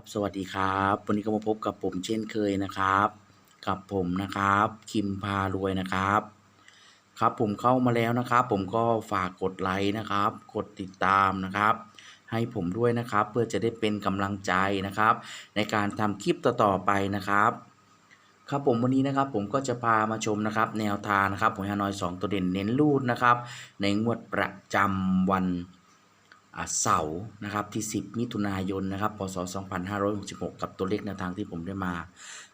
ครับสวัสดีครับ วันนี้ก็มาพบกับผมเช่นเคยนะครับ กับผมนะครับ คิมพารวยนะครับ ครับผมเข้ามาแล้วนะครับ ผมก็ฝากกดไลค์นะครับ กดติดตามนะครับ ให้ผมด้วยนะครับ เพื่อจะได้เป็นกำลังใจนะครับ ในการทำคลิปต่อๆไปนะครับ ครับผมวันนี้นะครับ ผมก็จะพามาชมนะครับ แนวทางนะครับของฮานอย 2 ตัวเด่นเน้นรูดนะครับ ในงวดประจำวัน เสาร์นะครับที่ 10 มิถุนายนนะครับพศ 2566 กับตัวเลขแนวทางที่ผมได้มา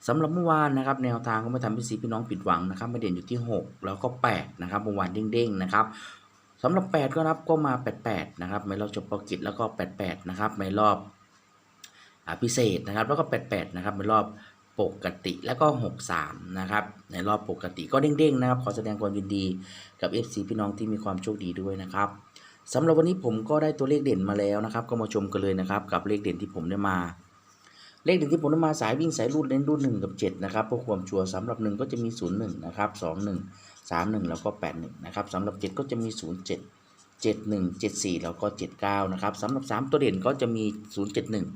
สำหรับเมื่อวานนะครับแนวทางก็ไม่ทำให้สีพี่น้องผิดหวังนะครับไม่เด่นอยู่ที่ 6 แล้วก็8นะครับเมื่อวานเด้งๆนะครับสำหรับ 8 ก็นับก็มา 88 นะครับไม่รอบจบปกิจแล้วก็ 88 นะครับไม่รอบอ่าพิเศษนะครับแล้วก็ 88 นะครับไม่รอบปกติแล้วก็ 63 นะครับ ในรอบปกติก็เด้งๆนะครับ ขอแสดงความยินดีกับ FC พี่น้องที่มีความโชคดีด้วยนะครับ สำหรับวันนี้ผมก็ได้ตัวเลขเด่นมาแล้วนะครับ ก็มาชมกันเลยนะครับ กับเลขเด่นที่ผมได้มา เลขเด่นที่ผมได้มาสายวิ่งสายรูดเน้นรูดหนึ่งกับเจ็ดนะครับเพื่อความชัวร์สำหรับหนึ่งก็จะมีศูนย์หนึ่งนะครับสองหนึ่งสามหนึ่งแล้วก็แปดหนึ่งนะครับสำหรับเจ็ดก็จะมีศูนย์เจ็ด เจ็ดหนึ่งเจ็ดสี่แล้วก็เจ็ดเก้านะครับสำหรับสามตัวเด่นก็จะมีศูนย์เจ็ดหนึ่ง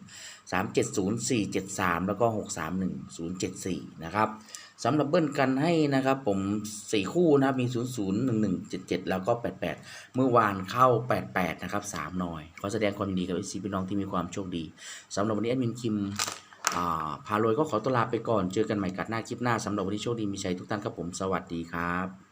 สามเจ็ดศูนย์สี่เจ็ดสามแล้วก็หกสามหนึ่งศูนย์เจ็ดสี่นะครับสำหรับเบิ้ลกันให้นะครับผมสี่คู่นะครับมีศูนย์ศูนย์หนึ่งหนึ่งเจ็ดเจ็ดแล้วก็แปดแปดเมื่อวานเข้าแปดแปดนะครับสามหน่อยขอแสดงความยินดีกับเอซีพี่น้องที่มีความโชคดีสำหรับวันนี้แอดมินคิมอ่าพารวยก็ขอตัวลาไปก่อนเจอกันใหม่กัดหน้าคลิปหน้าสำหรับวันนี้โชคดีมีชัยทุกท่านครับผมสวัสดีครับ